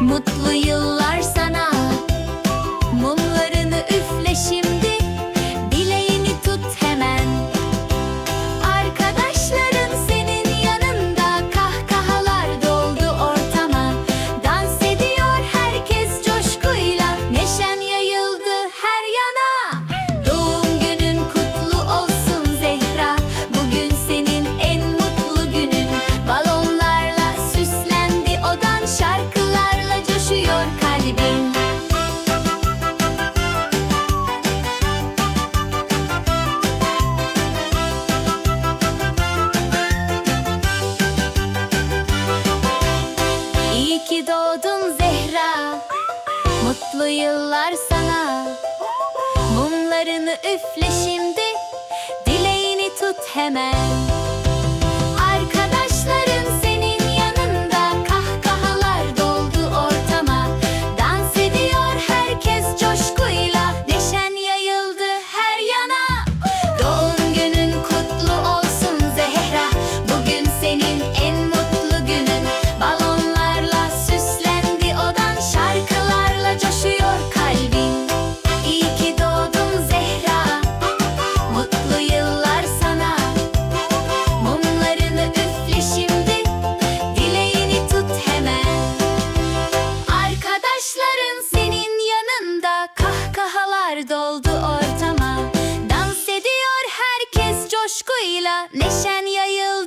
Mutlu yıllar. mutlu yıllar sana. Mumlarını üfle şimdi. Dileğini tut hemen. coşkuyla neşen yayıl